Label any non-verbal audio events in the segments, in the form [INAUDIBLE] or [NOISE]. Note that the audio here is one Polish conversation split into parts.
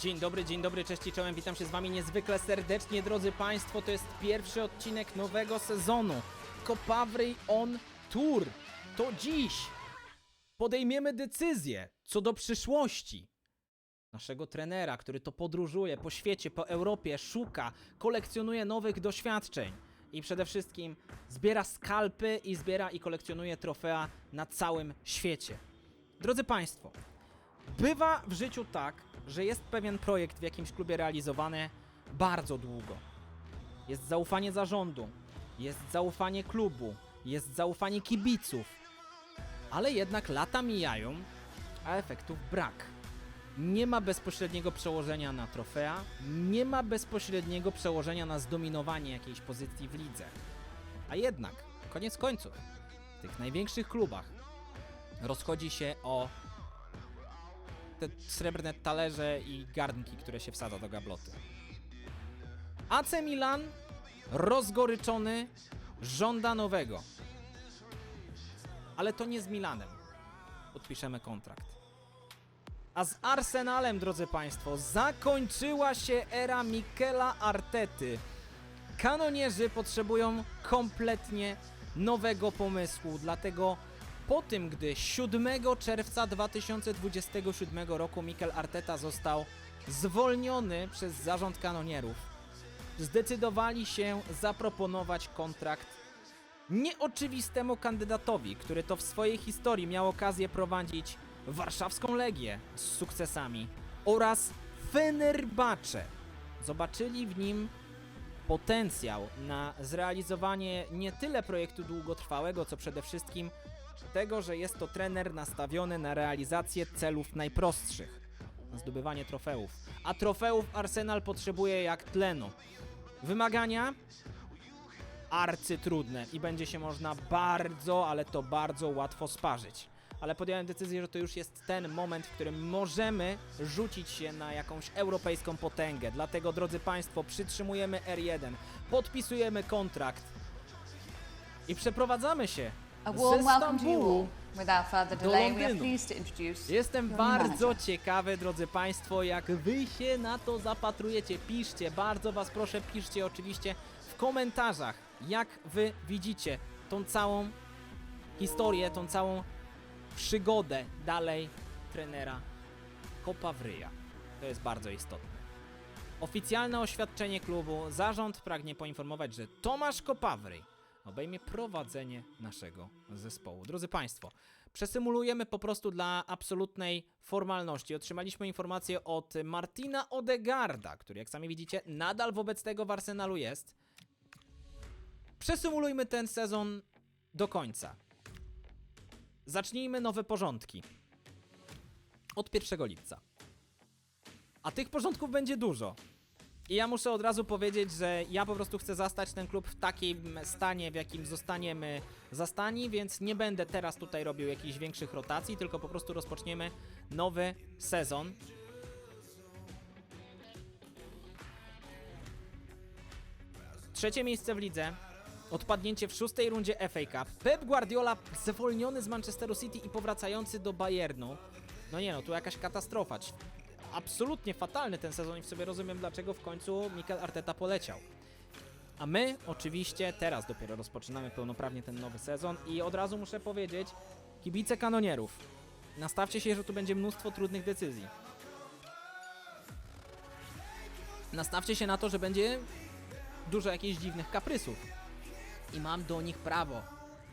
Dzień dobry, dzień dobry, cześć i czołem, witam się z wami niezwykle serdecznie, drodzy państwo, to jest pierwszy odcinek nowego sezonu Copawry on Tour. To dziś podejmiemy decyzję co do przyszłości naszego trenera, który to podróżuje po świecie, po Europie, szuka, kolekcjonuje nowych doświadczeń i przede wszystkim zbiera skalpy i zbiera i kolekcjonuje trofea na całym świecie. Drodzy Państwo, bywa w życiu tak, że jest pewien projekt w jakimś klubie realizowany bardzo długo. Jest zaufanie zarządu, jest zaufanie klubu, jest zaufanie kibiców, ale jednak lata mijają, a efektów brak. Nie ma bezpośredniego przełożenia na trofea, nie ma bezpośredniego przełożenia na zdominowanie jakiejś pozycji w lidze. A jednak, koniec końców, w tych największych klubach rozchodzi się o te srebrne talerze i garnki, które się wsadza do gabloty. AC Milan, rozgoryczony, żąda nowego. Ale to nie z Milanem. Podpiszemy kontrakt. A z Arsenalem, drodzy Państwo, zakończyła się era Mikela Artety. Kanonierzy potrzebują kompletnie nowego pomysłu, dlatego po tym, gdy 7 czerwca 2027 roku Mikel Arteta został zwolniony przez zarząd kanonierów, zdecydowali się zaproponować kontrakt nieoczywistemu kandydatowi, który to w swojej historii miał okazję prowadzić warszawską Legię z sukcesami oraz Fenerbahce. Zobaczyli w nim potencjał na zrealizowanie nie tyle projektu długotrwałego, co przede wszystkim tego, że jest to trener nastawiony na realizację celów najprostszych, na zdobywanie trofeów. A trofeów Arsenal potrzebuje jak tlenu. Wymagania arcytrudne i będzie się można bardzo, ale to bardzo łatwo sparzyć. Ale podjąłem decyzję, że to już jest ten moment, w którym możemy rzucić się na jakąś europejską potęgę. Dlatego, drodzy Państwo, przytrzymujemy R1, podpisujemy kontrakt i przeprowadzamy się A warm welcome to you all. Without further do delay, we are Londynu. pleased to introduce Jestem your bardzo manager. ciekawy, drodzy Państwo, jak Wy się na to zapatrujecie. Piszcie, bardzo Was proszę, piszcie oczywiście w komentarzach, jak Wy widzicie tą całą historię, tą całą przygodę dalej trenera Kopawryja. To jest bardzo istotne. Oficjalne oświadczenie klubu. Zarząd pragnie poinformować, że Tomasz Kopawryj obejmie prowadzenie naszego zespołu. Drodzy Państwo, przesymulujemy po prostu dla absolutnej formalności. Otrzymaliśmy informację od Martina Odegarda, który jak sami widzicie nadal wobec tego w Arsenalu jest. Przesymulujmy ten sezon do końca. Zacznijmy nowe porządki. Od 1 lipca. A tych porządków będzie dużo. I ja muszę od razu powiedzieć, że ja po prostu chcę zastać ten klub w takim stanie, w jakim zostaniemy zastani, więc nie będę teraz tutaj robił jakichś większych rotacji, tylko po prostu rozpoczniemy nowy sezon. Trzecie miejsce w lidze. Odpadnięcie w szóstej rundzie FA Cup. Pep Guardiola zwolniony z Manchesteru City i powracający do Bayernu. No nie no, tu jakaś katastrofa. Absolutnie fatalny ten sezon i w sobie rozumiem dlaczego w końcu Mikel Arteta poleciał. A my oczywiście teraz dopiero rozpoczynamy pełnoprawnie ten nowy sezon i od razu muszę powiedzieć, kibice kanonierów, nastawcie się, że tu będzie mnóstwo trudnych decyzji. Nastawcie się na to, że będzie dużo jakichś dziwnych kaprysów. I mam do nich prawo.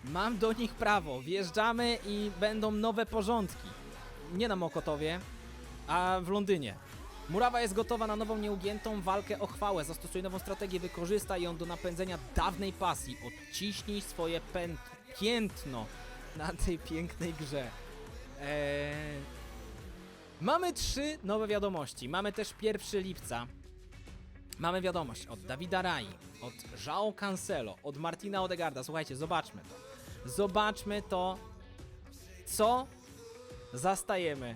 Mam do nich prawo. Wjeżdżamy i będą nowe porządki. Nie na Mokotowie, a w Londynie. Murawa jest gotowa na nową nieugiętą walkę o chwałę. Zastosuj nową strategię, wykorzystaj ją do napędzenia dawnej pasji. Odciśnij swoje pęt- piętno na tej pięknej grze. Eee... Mamy trzy nowe wiadomości. Mamy też 1 lipca. Mamy wiadomość od Dawida Rai, od João Cancelo, od Martina Odegarda. Słuchajcie, zobaczmy to. Zobaczmy to, co zastajemy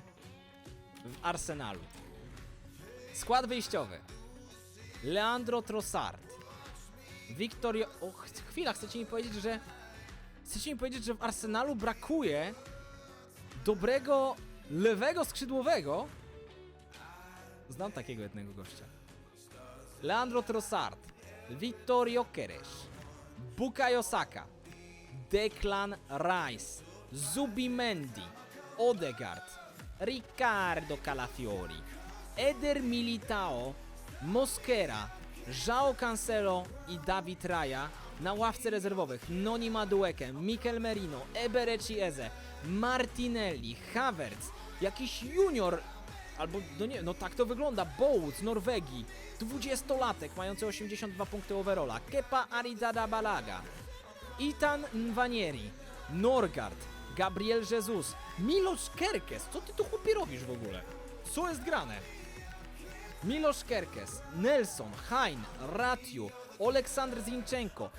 w Arsenalu. Skład wyjściowy. Leandro Trossard. Victorio... O, ch- chwila, chcecie mi powiedzieć, że... Chcecie mi powiedzieć, że w Arsenalu brakuje dobrego lewego skrzydłowego? Znam takiego jednego gościa. Leandro Trossard, Victor Jokeres, Bukayo Saka, Declan Rice, Zubimendi, Odegaard, Riccardo Calafiori, Eder Militao, Mosquera, João Cancelo i David Raya na ławce rezerwowych. Noni Madueke, Mikel Merino, Eberechi Eze, Martinelli, Havertz, jakiś junior, albo no nie, no tak to wygląda, z Norwegii, 20-latek mający 82 punkty overalla, Kepa Arrizabalaga, Itan Nwanieri, Norgard, Gabriel Jesus, Miloš Kerkes, co ty tu chłopie robisz w ogóle? Co jest grane? Miloš Kerkes, Nelson, Hein, Ratiu, Oleksandr Zinchenko,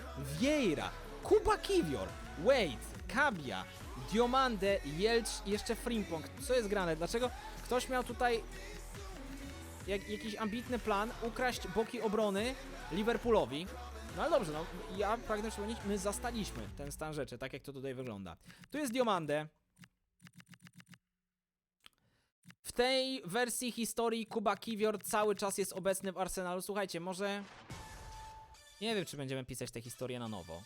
Vieira, Kuba Kiwior, Wade, Kabia, Diomande, Jelcz i jeszcze Frimpong. Co jest grane? Dlaczego ktoś miał tutaj jak, jakiś ambitny plan ukraść boki obrony Liverpoolowi? No ale dobrze, no ja pragnę przypomnieć, my zastaliśmy ten stan rzeczy, tak jak to tutaj wygląda. Tu jest Diomande. W tej wersji historii Kuba Kiwior cały czas jest obecny w Arsenalu. Słuchajcie, może... Nie wiem, czy będziemy pisać tę historię na nowo.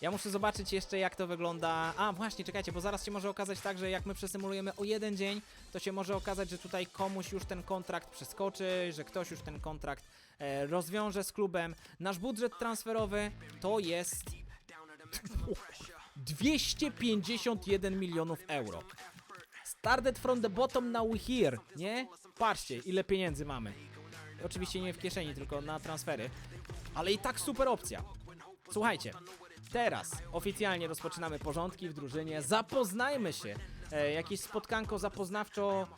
Ja muszę zobaczyć jeszcze, jak to wygląda. A, właśnie, czekajcie, bo zaraz się może okazać tak, że jak my przesymulujemy o jeden dzień, to się może okazać, że tutaj komuś już ten kontrakt przeskoczy, że ktoś już ten kontrakt rozwiąże z klubem. Nasz budżet transferowy to jest 251 milionów euro. Started from the bottom, now we here, nie? Patrzcie, ile pieniędzy mamy. Oczywiście nie w kieszeni, tylko na transfery. Ale i tak super opcja. Słuchajcie, teraz oficjalnie rozpoczynamy porządki w drużynie. Zapoznajmy się. E, jakieś spotkanko zapoznawczo...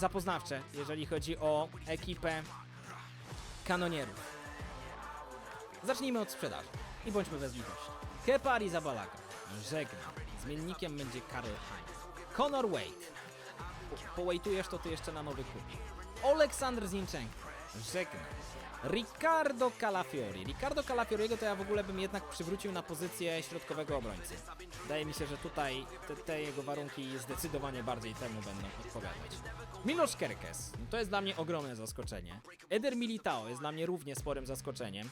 Zapoznawcze, jeżeli chodzi o ekipę kanonierów. Zacznijmy od sprzedaży i bądźmy bez litości. Kepa Arrizabalaga, żegnam. Zmiennikiem będzie Karl Heinz. Conor Wade. Po- Powejtujesz to ty jeszcze na nowy klub. Aleksander Zinchenko. Żegnam. Riccardo Calafiori. Riccardo Calafioriego to ja w ogóle bym jednak przywrócił na pozycję środkowego obrońcy. Wydaje mi się, że tutaj te, te jego warunki zdecydowanie bardziej temu będą odpowiadać. Miloš Kerkes. No To jest dla mnie ogromne zaskoczenie. Eder Militao jest dla mnie równie sporym zaskoczeniem.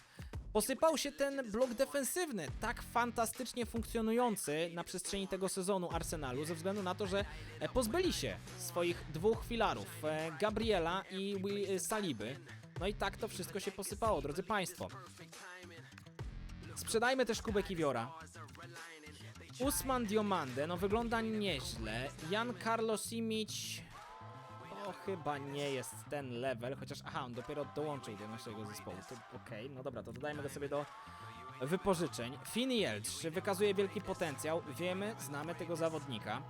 Posypał się ten blok defensywny, tak fantastycznie funkcjonujący na przestrzeni tego sezonu Arsenalu, ze względu na to, że e, pozbyli się swoich dwóch filarów, e, Gabriela i e, Saliby. No i tak to wszystko się posypało, drodzy Państwo. Sprzedajmy też kubek Iwiora. Usman Diomande, no wygląda nieźle. Jan Carlos Simic... To chyba nie jest ten level, chociaż aha, on dopiero dołączył do naszego zespołu. To okej, no dobra, to dodajmy go sobie do wypożyczeń. Finn Jelcz wykazuje wielki potencjał, wiemy, znamy tego zawodnika.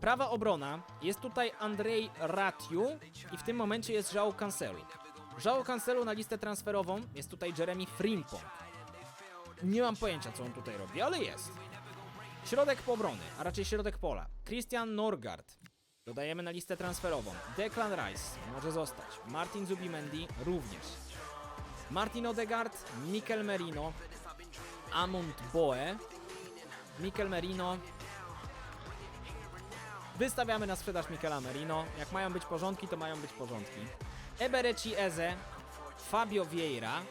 Prawa obrona, jest tutaj Andrzej Ratiu i w tym momencie jest João Cancelo. João Cancelo na listę transferową jest tutaj Jeremy Frimpong. Nie mam pojęcia, co on tutaj robi, ale jest. Środek obrony, a raczej środek pola. Christian Norgard. Dodajemy na listę transferową. Declan Rice może zostać. Martin Zubimendi również. Martin Odegaard, Mikel Merino, Amund Boe, Mikel Merino. Wystawiamy na sprzedaż Mikela Merino. Jak mają być porządki, to mają być porządki. Eberechi Eze, Fabio Vieira,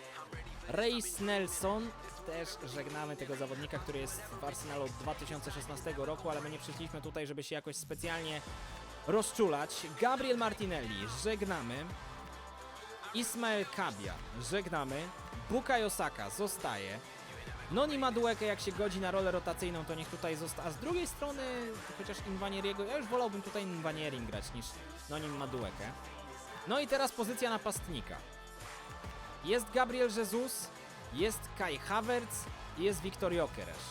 Reis Nelson. Też żegnamy tego zawodnika, który jest w Arsenalu od 2016 roku, ale my nie przyszliśmy tutaj, żeby się jakoś specjalnie rozczulać. Gabriel Martinelli, żegnamy. Ismael Kabia, żegnamy. Bukayo Osaka zostaje. Noni Madueke, jak się godzi na rolę rotacyjną, to niech tutaj zostaje. A z drugiej strony, chociaż Inwanieriego, ja już wolałbym tutaj Inwanierim grać niż Nonim Madueke. No i teraz pozycja napastnika. Jest Gabriel Jesus, jest Kai Havertz i jest Wiktor Jokeresz.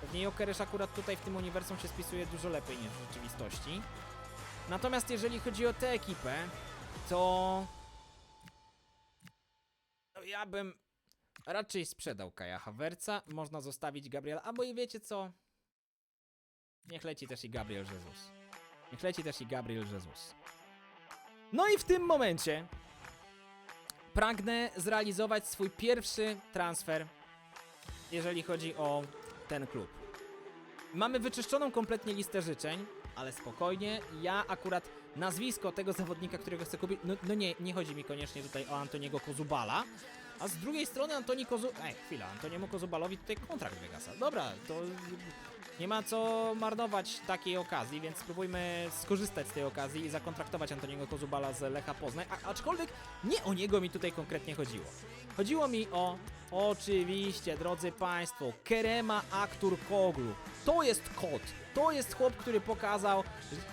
Pewnie Jokeresz akurat tutaj w tym uniwersum się spisuje dużo lepiej niż w rzeczywistości. Natomiast jeżeli chodzi o tę ekipę, to... to ja bym raczej sprzedał Kaja Havertza, można zostawić Gabriela, albo i wiecie co? Niech leci też i Gabriel Jesus. Niech leci też i Gabriel Jesus. No i w tym momencie pragnę zrealizować swój pierwszy transfer, jeżeli chodzi o ten klub. Mamy wyczyszczoną kompletnie listę życzeń, ale spokojnie. Ja akurat nazwisko tego zawodnika, którego chcę kupić, no, no nie, nie chodzi mi koniecznie tutaj o Antoniego Kozubala, a z drugiej strony Antoni Kozu... Ej, chwila, Antoniemu Kozubalowi tutaj kontrakt wygasa. Dobra, to nie ma co marnować takiej okazji, więc spróbujmy skorzystać z tej okazji i zakontraktować Antoniego Kozubala z Lecha Poznań, a, aczkolwiek nie o niego mi tutaj konkretnie chodziło. Chodziło mi o, oczywiście, drodzy Państwo, Kerema Aktur Koglu. To jest kot, to jest chłop, który pokazał,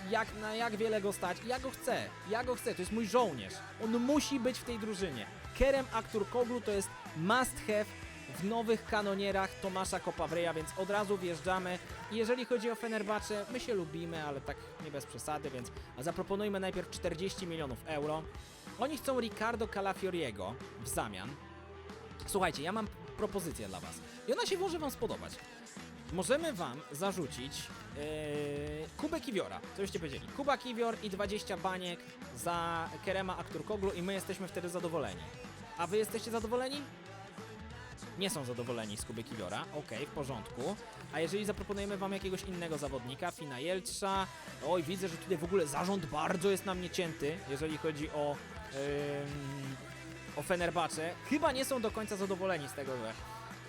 jak, na jak wiele go stać. Ja go chcę, ja go chcę, to jest mój żołnierz. On musi być w tej drużynie. Kerem Aktur Koglu to jest must have w nowych kanonierach Tomasza Kopawryja, więc od razu wjeżdżamy. Jeżeli chodzi o Fenerbahce, my się lubimy, ale tak nie bez przesady, więc zaproponujmy najpierw 40 milionów euro. Oni chcą Ricardo Calafioriego w zamian. Słuchajcie, ja mam propozycję dla was i ona się może wam spodobać. Możemy wam zarzucić yy, Kubę Kiwiora, co byście powiedzieli. Kuba Kiwior i 20 baniek za Kerema Akturkoglu i my jesteśmy wtedy zadowoleni. A wy jesteście zadowoleni? Nie są zadowoleni z Kuby Kiwiora, okej, w porządku. A jeżeli zaproponujemy wam jakiegoś innego zawodnika, Fina Jelcza, oj, widzę, że tutaj w ogóle zarząd bardzo jest na mnie cięty, jeżeli chodzi o, ym, o Fenerbahce. Chyba nie są do końca zadowoleni z tego, że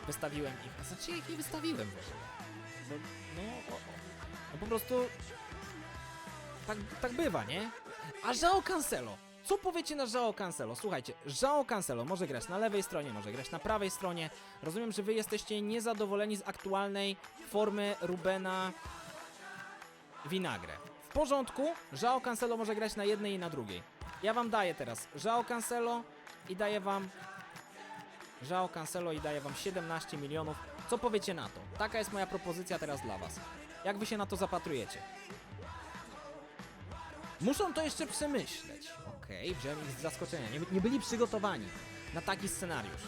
wystawiłem ich. A znaczy ja ich wystawiłem w ogóle. Bo, no, o, o, no po prostu tak, tak bywa, nie? A Żao Cancelo. Co powiecie na Żao Cancelo? Słuchajcie, Żao Cancelo może grać na lewej stronie, może grać na prawej stronie. Rozumiem, że wy jesteście niezadowoleni z aktualnej formy Rubena Vinagre. W porządku, Żao Cancelo może grać na jednej i na drugiej. Ja wam daję teraz Żao Cancelo i daję wam Żao Cancelo i daję wam 17 milionów. Co powiecie na to? Taka jest moja propozycja teraz dla was. Jak wy się na to zapatrujecie? Muszą to jeszcze przemyśleć. Okej, wziąłem ich z zaskoczenia. Nie, nie byli przygotowani na taki scenariusz.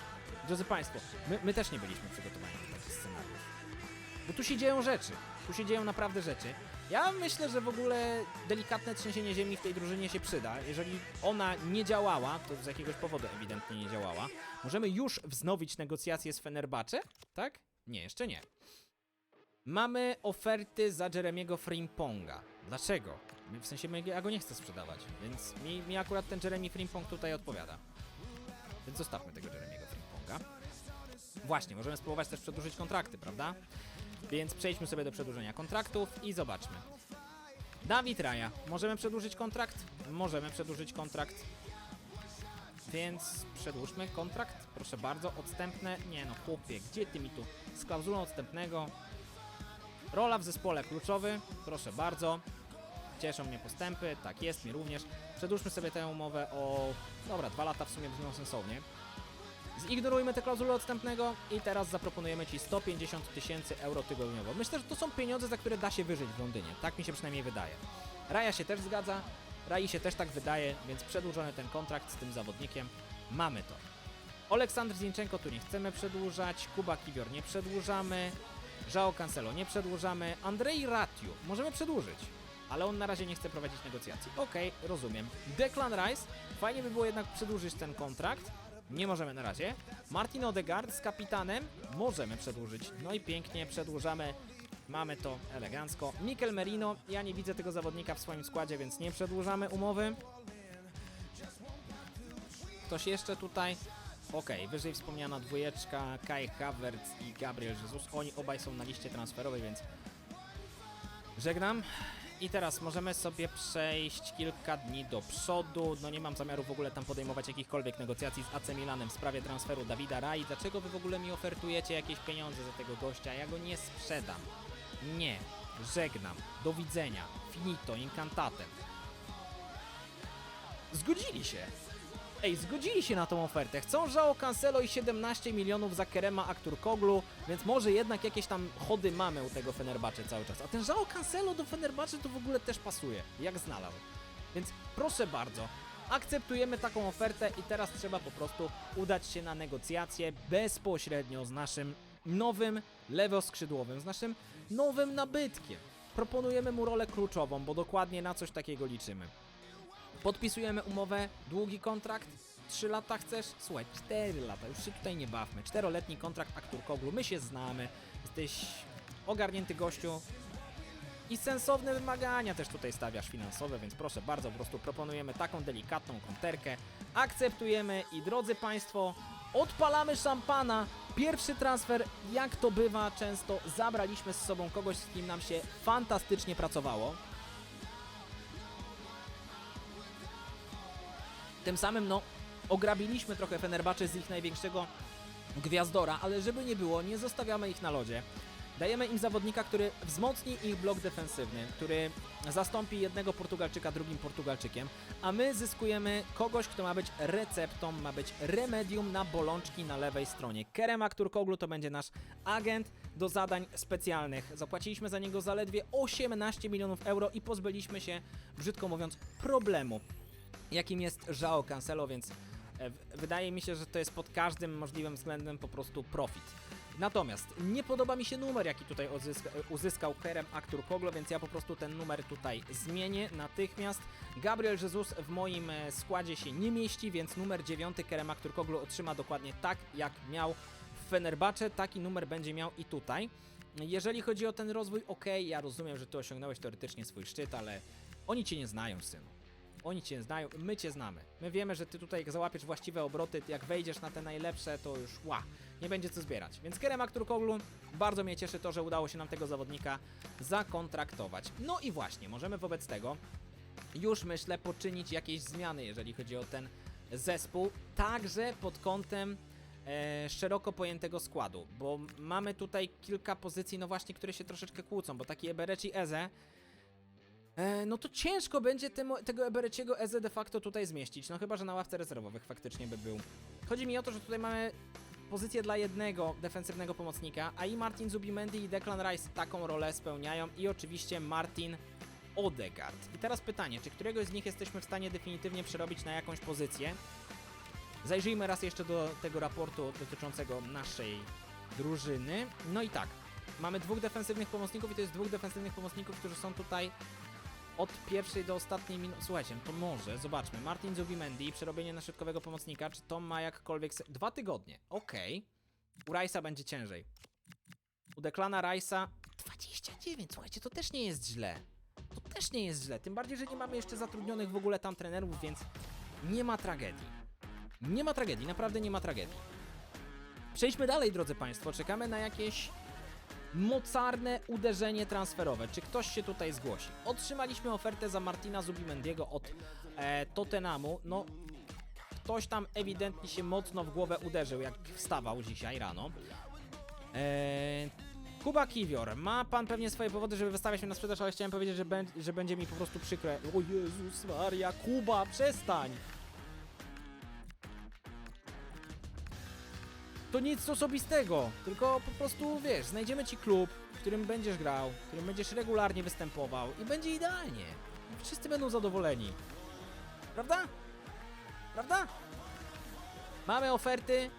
Drodzy Państwo, my, my też nie byliśmy przygotowani na taki scenariusz. Bo tu się dzieją rzeczy. Tu się dzieją naprawdę rzeczy. Ja myślę, że w ogóle delikatne trzęsienie ziemi w tej drużynie się przyda. Jeżeli ona nie działała, to z jakiegoś powodu ewidentnie nie działała, możemy już wznowić negocjacje z Fenerbahce? Tak? Nie, jeszcze nie. Mamy oferty za Jeremiego Frimponga. Dlaczego? W sensie ja go nie chcę sprzedawać, więc mi, mi akurat ten Jeremy Frimpong tutaj odpowiada. Więc zostawmy tego Jeremiego Frimponga. Właśnie, możemy spróbować też przedłużyć kontrakty, prawda? Więc przejdźmy sobie do przedłużenia kontraktów i zobaczmy. Dawid Raja, możemy przedłużyć kontrakt? Możemy przedłużyć kontrakt. Więc przedłużmy kontrakt, proszę bardzo, odstępne, nie no chłopie, gdzie ty mi tu, z klauzulą odstępnego, rola w zespole kluczowy, proszę bardzo, cieszą mnie postępy, tak jest, mi również, przedłużmy sobie tę umowę o, dobra, dwa lata w sumie brzmią sensownie, Zignorujmy tę klauzulę odstępnego i teraz zaproponujemy Ci 150 tysięcy euro tygodniowo. Myślę, że to są pieniądze, za które da się wyżyć w Londynie. Tak mi się przynajmniej wydaje. Raja się też zgadza, Rai się też tak wydaje, więc przedłużony ten kontrakt z tym zawodnikiem. Mamy to. Oleksandr Zinchenko tu nie chcemy przedłużać, Kuba Kiwior nie przedłużamy, Żao Cancelo nie przedłużamy, Andrzej Ratiu możemy przedłużyć, ale on na razie nie chce prowadzić negocjacji. Okej, rozumiem. Declan Rice, fajnie by było jednak przedłużyć ten kontrakt, nie możemy na razie. Martin Odegaard z kapitanem możemy przedłużyć. No i pięknie przedłużamy. Mamy to elegancko. Mikel Merino, ja nie widzę tego zawodnika w swoim składzie, więc nie przedłużamy umowy. Ktoś jeszcze tutaj? Okej, wyżej wspomniana dwójeczka, Kai Havertz i Gabriel Jesus. Oni obaj są na liście transferowej, więc żegnam. I teraz możemy sobie przejść kilka dni do przodu. No nie mam zamiaru w ogóle tam podejmować jakichkolwiek negocjacji z AC Milanem w sprawie transferu Dawida Rai. Dlaczego wy w ogóle mi ofertujecie jakieś pieniądze za tego gościa? Ja go nie sprzedam. Nie. Żegnam. Do widzenia. Finito. Incantatem. Zgodzili się. Ej, zgodzili się na tą ofertę. Chcą Żao Cancelo i 17 milionów za Kerema Akturkoglu, więc może jednak jakieś tam chody mamy u tego Fenerbahce cały czas. A ten Żao Cancelo do Fenerbahce to w ogóle też pasuje, jak znalazł. Więc proszę bardzo, akceptujemy taką ofertę i teraz trzeba po prostu udać się na negocjacje bezpośrednio z naszym nowym lewoskrzydłowym, z naszym nowym nabytkiem. Proponujemy mu rolę kluczową, bo dokładnie na coś takiego liczymy. Podpisujemy umowę, długi kontrakt, 3 lata chcesz? Słuchaj, 4 lata, już się tutaj nie bawmy. Czteroletni kontrakt Aktur Koglu, my się znamy, jesteś ogarnięty gościu. I sensowne wymagania też tutaj stawiasz finansowe, więc proszę bardzo, po prostu proponujemy taką delikatną konterkę. Akceptujemy i drodzy Państwo, odpalamy szampana. Pierwszy transfer, jak to bywa często, zabraliśmy z sobą kogoś, z kim nam się fantastycznie pracowało. Tym samym, no, ograbiliśmy trochę Fenerbahce z ich największego gwiazdora, ale żeby nie było, nie zostawiamy ich na lodzie. Dajemy im zawodnika, który wzmocni ich blok defensywny, który zastąpi jednego Portugalczyka drugim Portugalczykiem, a my zyskujemy kogoś, kto ma być receptą, ma być remedium na bolączki na lewej stronie. Kerem Aktürkoğlu to będzie nasz agent do zadań specjalnych. Zapłaciliśmy za niego zaledwie 18 milionów euro i pozbyliśmy się, brzydko mówiąc, problemu jakim jest Żao Cancelo, więc e, wydaje mi się, że to jest pod każdym możliwym względem po prostu profit. Natomiast nie podoba mi się numer, jaki tutaj uzyska, e, uzyskał Kerem Aktürkoğlu, więc ja po prostu ten numer tutaj zmienię natychmiast. Gabriel Jesus w moim e, składzie się nie mieści, więc numer 9 Kerem Aktürkoğlu otrzyma dokładnie tak, jak miał w Fenerbahce, taki numer będzie miał i tutaj. Jeżeli chodzi o ten rozwój, ok, ja rozumiem, że ty osiągnąłeś teoretycznie swój szczyt, ale oni cię nie znają, synu. Oni cię znają, my cię znamy. My wiemy, że ty tutaj jak załapiesz właściwe obroty, jak wejdziesz na te najlepsze, to już ła, nie będzie co zbierać. Więc Kerem Aktürkoğlu, bardzo mnie cieszy to, że udało się nam tego zawodnika zakontraktować. No i właśnie, możemy wobec tego już myślę poczynić jakieś zmiany, jeżeli chodzi o ten zespół, także pod kątem e, szeroko pojętego składu, bo mamy tutaj kilka pozycji, no właśnie, które się troszeczkę kłócą, bo taki Ebereci Eze E, no to ciężko będzie temu, tego Ebereciego Eze de facto tutaj zmieścić, no chyba, że na ławce rezerwowych faktycznie by był. Chodzi mi o to, że tutaj mamy pozycję dla jednego defensywnego pomocnika, a i Martin Zubimendi i Declan Rice taką rolę spełniają i oczywiście Martin Odegaard. I teraz pytanie, czy któregoś z nich jesteśmy w stanie definitywnie przerobić na jakąś pozycję? Zajrzyjmy raz jeszcze do tego raportu dotyczącego naszej drużyny. No i tak, mamy dwóch defensywnych pomocników i to jest dwóch defensywnych pomocników, którzy są tutaj od pierwszej do ostatniej minuty. Słuchajcie, to może, zobaczmy. Martin Zubimendi, przerobienie na środkowego pomocnika. Czy to ma jakkolwiek. Se... Dwa tygodnie. Okej. U Rice'a będzie ciężej. U Declana Rice'a 29. Słuchajcie, to też nie jest źle. To też nie jest źle. Tym bardziej, że nie mamy jeszcze zatrudnionych w ogóle tam trenerów, więc nie ma tragedii. Nie ma tragedii, naprawdę nie ma tragedii. Przejdźmy dalej, drodzy Państwo. Czekamy na jakieś mocarne uderzenie transferowe. Czy ktoś się tutaj zgłosi? Otrzymaliśmy ofertę za Martina Zubimendiego od e, Tottenhamu. No, ktoś tam ewidentnie się mocno w głowę uderzył, jak wstawał dzisiaj rano. E, Kuba Kiwior, ma pan pewnie swoje powody, żeby wystawiać mnie na sprzedaż, ale chciałem powiedzieć, że, bę- że będzie mi po prostu przykre. O Jezus Maria, Kuba, przestań! To nic osobistego, tylko po prostu wiesz, znajdziemy ci klub, w którym będziesz grał, w którym będziesz regularnie występował i będzie idealnie. Wszyscy będą zadowoleni. Prawda? Prawda? Mamy oferty,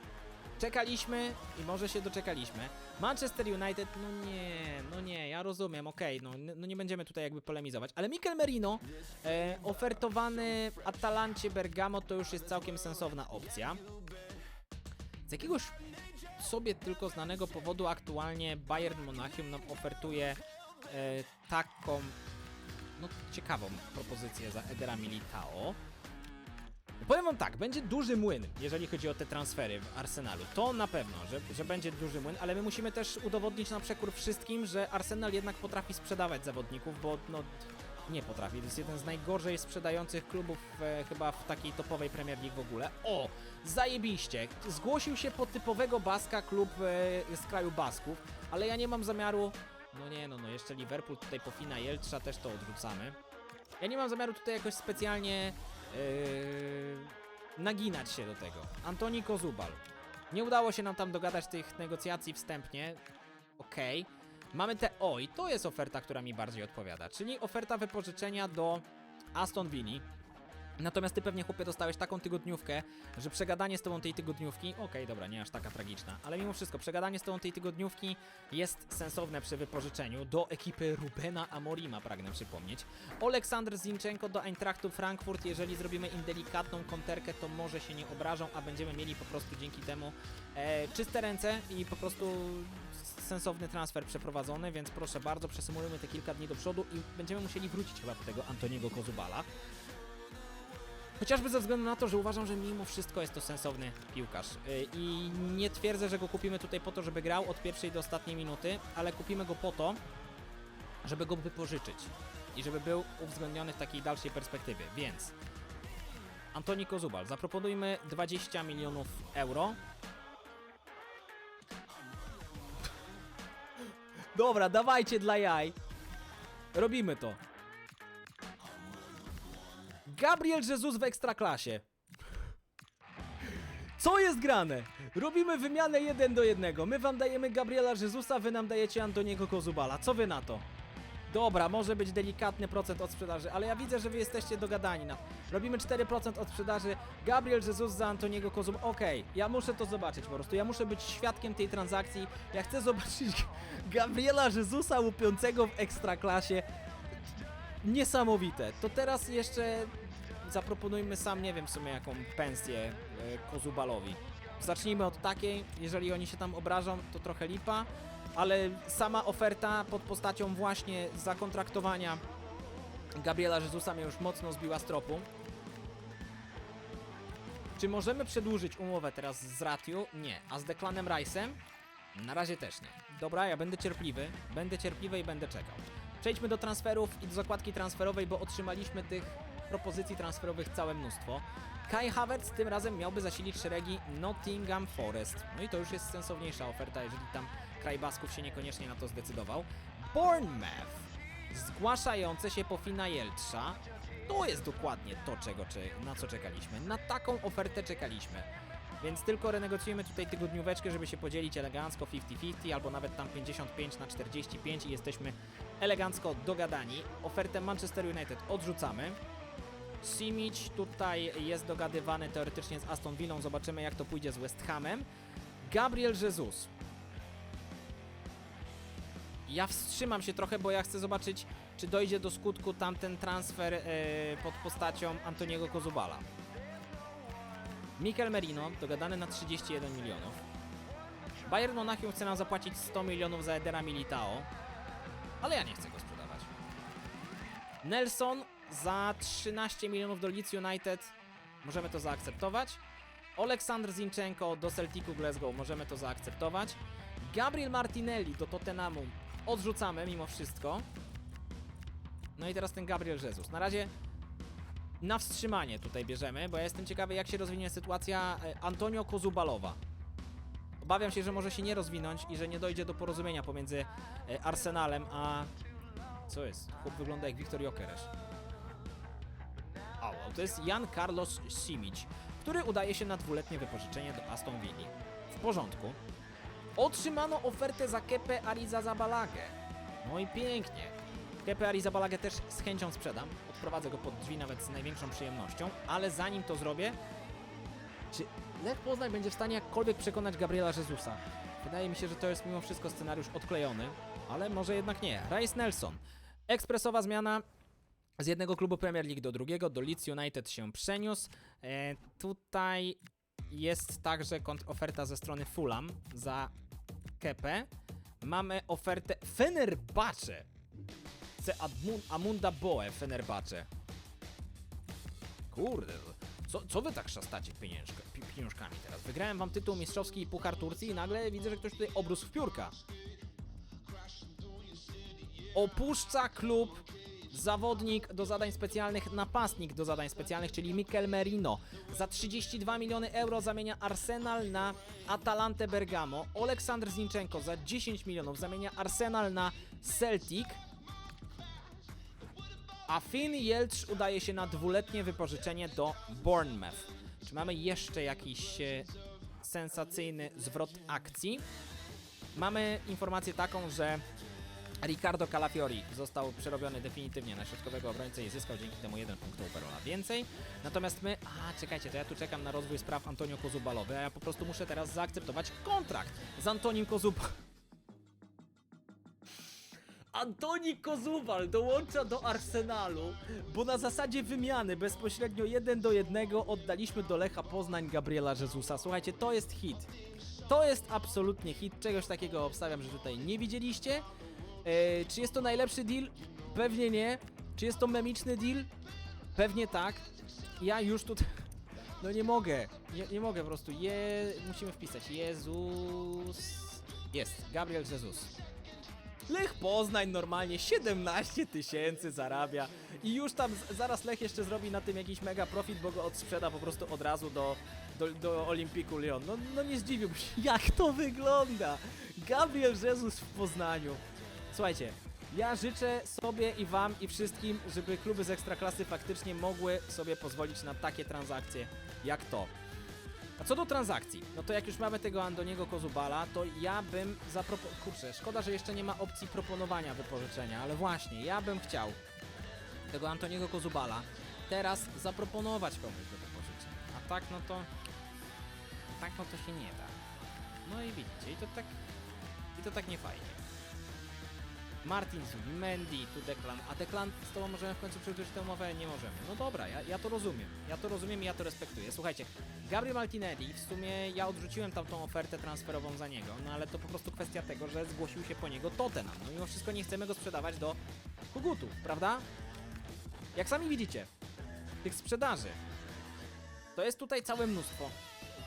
czekaliśmy i może się doczekaliśmy. Manchester United, no nie, no nie, ja rozumiem, okej, no, no nie będziemy tutaj jakby polemizować, ale Mikel Merino e, ofertowany Atalancie Bergamo to już jest całkiem sensowna opcja. Z jakiegoś sobie tylko znanego powodu aktualnie Bayern Monachium nam ofertuje e, taką no ciekawą propozycję za Edera Militao. Powiem wam tak, będzie duży młyn, jeżeli chodzi o te transfery w Arsenalu. To na pewno, że, że będzie duży młyn, ale my musimy też udowodnić na przekór wszystkim, że Arsenal jednak potrafi sprzedawać zawodników, bo no nie potrafi. To jest jeden z najgorzej sprzedających klubów e, chyba w takiej topowej Premier League w ogóle. O, zajebiście. Zgłosił się po typowego Baska klub e, z kraju Basków, ale ja nie mam zamiaru... No nie, no, no jeszcze Liverpool tutaj po Fina Jeltrza też to odrzucamy. Ja nie mam zamiaru tutaj jakoś specjalnie yy, naginać się do tego. Antoni Kozubal. Nie udało się nam tam dogadać tych negocjacji wstępnie. Okej. Mamy te. O, i to jest oferta, która mi bardziej odpowiada. Czyli oferta wypożyczenia do Aston Villa. Natomiast ty pewnie, chłopie, dostałeś taką tygodniówkę, że przegadanie z tobą tej tygodniówki, okej, dobra, nie aż taka tragiczna, ale mimo wszystko, przegadanie z tobą tej tygodniówki jest sensowne przy wypożyczeniu do ekipy Rubena Amorima, pragnę przypomnieć. Aleksander Zinchenko do Eintrachtu Frankfurt, jeżeli zrobimy im delikatną konterkę, to może się nie obrażą, a będziemy mieli po prostu dzięki temu e, czyste ręce i po prostu sensowny transfer przeprowadzony, więc proszę bardzo, przesymulujmy te kilka dni do przodu i będziemy musieli wrócić chyba do tego Antoniego Kozubala. Chociażby ze względu na to, że uważam, że mimo wszystko jest to sensowny piłkarz. Yy, I nie twierdzę, że go kupimy tutaj po to, żeby grał od pierwszej do ostatniej minuty, ale kupimy go po to, żeby go wypożyczyć i żeby był uwzględniony w takiej dalszej perspektywie. Więc Antoni Kozubal, zaproponujmy 20 milionów euro. Dobra, dawajcie dla jaj. Robimy to. Gabriel Jesus w ekstraklasie. Co jest grane? Robimy wymianę 1 do 1. My wam dajemy Gabriela Jezusa, wy nam dajecie Antoniego Kozubala. Co wy na to? Dobra, może być delikatny procent od sprzedaży, ale ja widzę, że wy jesteście dogadani. No. Robimy 4% od sprzedaży. Gabriel Jesus za Antoniego Kozubala. Okej, ja muszę to zobaczyć po prostu. Ja muszę być świadkiem tej transakcji. Ja chcę [LAUGHS] zobaczyć Gabriela Jezusa łupiącego w ekstraklasie. Niesamowite. To teraz jeszcze zaproponujmy sam, nie wiem w sumie jaką pensję e, Kozubalowi. Zacznijmy od takiej, jeżeli oni się tam obrażą, to trochę lipa, ale sama oferta pod postacią właśnie zakontraktowania Gabriela Jezusa mnie już mocno zbiła z tropu. Czy możemy przedłużyć umowę teraz z Ratiu? Nie. A z Declanem Rice'em? Na razie też nie. Dobra, ja będę cierpliwy, będę cierpliwy i będę czekał. Przejdźmy do transferów i do zakładki transferowej, bo otrzymaliśmy tych propozycji transferowych całe mnóstwo. Kai Havertz tym razem miałby zasilić szeregi Nottingham Forest. No i to już jest sensowniejsza oferta, jeżeli tam kraj Basków się niekoniecznie na to zdecydował. Bournemouth zgłaszające się po Fina Jeltrza. To jest dokładnie to, czego, na co czekaliśmy. Na taką ofertę czekaliśmy. Więc tylko renegocjujemy tutaj tygodnióweczkę, żeby się podzielić elegancko 50-50 albo nawet tam 55 na 45 i jesteśmy elegancko dogadani. Ofertę Manchester United odrzucamy. Simic tutaj jest dogadywany teoretycznie z Aston Villą. Zobaczymy jak to pójdzie z West Hamem. Gabriel Jesus. Ja wstrzymam się trochę, bo ja chcę zobaczyć, czy dojdzie do skutku tamten transfer e, pod postacią Antoniego Kozubala. Mikel Merino, dogadany na 31 milionów. Bayern Monachium chce nam zapłacić 100 milionów za Edera Militao, ale ja nie chcę go sprzedawać. Nelson za 13 milionów do Leeds United, możemy to zaakceptować. Oleksandr Zinchenko do Celticu Glasgow, możemy to zaakceptować. Gabriel Martinelli do Tottenhamu odrzucamy mimo wszystko. No i teraz ten Gabriel Jesus. Na razie na wstrzymanie tutaj bierzemy, bo ja jestem ciekawy, jak się rozwinie sytuacja e, Antonio Kozubalowa. Obawiam się, że może się nie rozwinąć i że nie dojdzie do porozumienia pomiędzy e, Arsenalem a... Co jest? Chłop wygląda jak Wiktor Jokeresz. O, to jest Jan Carlos Simic, który udaje się na dwuletnie wypożyczenie do Aston Villa. W porządku. Otrzymano ofertę za Kepe Arizabalagę. No i pięknie. Kepe Arizabalagę też z chęcią sprzedam. Odprowadzę go pod drzwi nawet z największą przyjemnością, ale zanim to zrobię, czy Lech Poznań będzie w stanie jakkolwiek przekonać Gabriela Jezusa? Wydaje mi się, że to jest mimo wszystko scenariusz odklejony, ale może jednak nie. Rice Nelson. Ekspresowa zmiana z jednego klubu Premier League do drugiego, do Leeds United się przeniósł. E, tutaj jest także kontroferta ze strony Fulham za Kepę. Mamy ofertę Fenerbahce. C. Amunda Boe Fenerbahce. Kurde, co, co wy tak szastacie pieniążka, pi, pieniążkami teraz? Wygrałem wam tytuł mistrzowski i Puchar Turcji i nagle widzę, że ktoś tutaj obrósł w piórka. Opuszcza klub zawodnik do zadań specjalnych, napastnik do zadań specjalnych, czyli Mikel Merino. Za 32 miliony euro zamienia Arsenal na Atalantę Bergamo. Oleksandr Zinchenko za 10 milionów zamienia Arsenal na Celtic. A Finn Jelcz udaje się na dwuletnie wypożyczenie do Bournemouth. Czy mamy jeszcze jakiś e, sensacyjny zwrot akcji? Mamy informację taką, że Ricardo Calafiori został przerobiony definitywnie na środkowego obrońcę i zyskał dzięki temu jeden punkt overalla więcej. Natomiast my, a czekajcie, to ja tu czekam na rozwój spraw Antonio Kozubalowy, a ja po prostu muszę teraz zaakceptować kontrakt z Antonim Kozub. Antoni Kozubal dołącza do Arsenalu, bo na zasadzie wymiany bezpośrednio jeden do jednego oddaliśmy do Lecha Poznań Gabriela Jezusa. Słuchajcie, to jest hit. To jest absolutnie hit, czegoś takiego obstawiam, że tutaj nie widzieliście. E, czy jest to najlepszy deal? Pewnie nie. Czy jest to memiczny deal? Pewnie tak. Ja już tutaj... [LAUGHS] No nie mogę, nie, nie mogę po prostu. Je... Musimy wpisać. Jezus... Jest, Gabriel Jezus. Lech Poznań normalnie 17 tysięcy zarabia i już tam zaraz Lech jeszcze zrobi na tym jakiś mega profit, bo go odsprzeda po prostu od razu do, do, do Olimpiku Lyon. No, no nie zdziwiłbym się, [LAUGHS] jak to wygląda. Gabriel Jezus w Poznaniu. Słuchajcie, ja życzę sobie i wam i wszystkim, żeby kluby z Ekstraklasy faktycznie mogły sobie pozwolić na takie transakcje jak to. A co do transakcji, no to jak już mamy tego Andoniego Kozubala, to ja bym zaproponował... Kurczę, szkoda, że jeszcze nie ma opcji proponowania wypożyczenia, ale właśnie, ja bym chciał tego Antoniego Kozubala teraz zaproponować komuś do wypożyczenia. A tak, no to... Tak, no to się nie da. No i widzicie, i to tak... I to tak nie fajnie. Martin Zubimendi, tu Deklan. A Deklan, z tobą możemy w końcu przedłużyć tę umowę? Nie możemy. No dobra, ja, ja to rozumiem. Ja to rozumiem i ja to respektuję. Słuchajcie, Gabriel Martinelli, w sumie ja odrzuciłem tamtą ofertę transferową za niego, no ale to po prostu kwestia tego, że zgłosił się po niego Tottenham. No mimo wszystko nie chcemy go sprzedawać do Kugutów, prawda? Jak sami widzicie, tych sprzedaży to jest tutaj całe mnóstwo,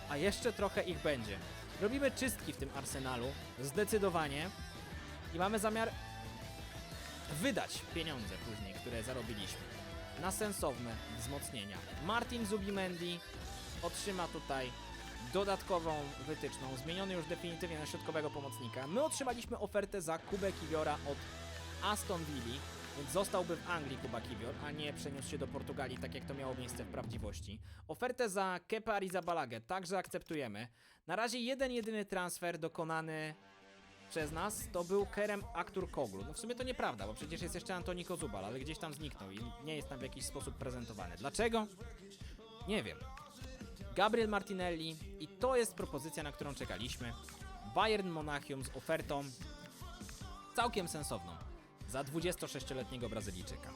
a jeszcze trochę ich będzie. Robimy czystki w tym arsenalu, zdecydowanie, i mamy zamiar wydać pieniądze później, które zarobiliśmy na sensowne wzmocnienia. Martin Zubimendi otrzyma tutaj dodatkową wytyczną, zmieniony już definitywnie na środkowego pomocnika. My otrzymaliśmy ofertę za Kubę Kiwiora od Aston Villa, więc zostałby w Anglii Kuba Kiwior, a nie przeniósł się do Portugalii, tak jak to miało miejsce w prawdziwości. Ofertę za Kepa Arrizabalaga także akceptujemy. Na razie jeden jedyny transfer dokonany przez nas to był Kerem Aktur Koglu. No w sumie to nieprawda, bo przecież jest jeszcze Antoni Kozubal, ale gdzieś tam zniknął i nie jest tam w jakiś sposób prezentowany. Dlaczego? Nie wiem. Gabriel Martinelli i to jest propozycja, na którą czekaliśmy. Bayern Monachium z ofertą całkiem sensowną za 26-letniego Brazylijczyka.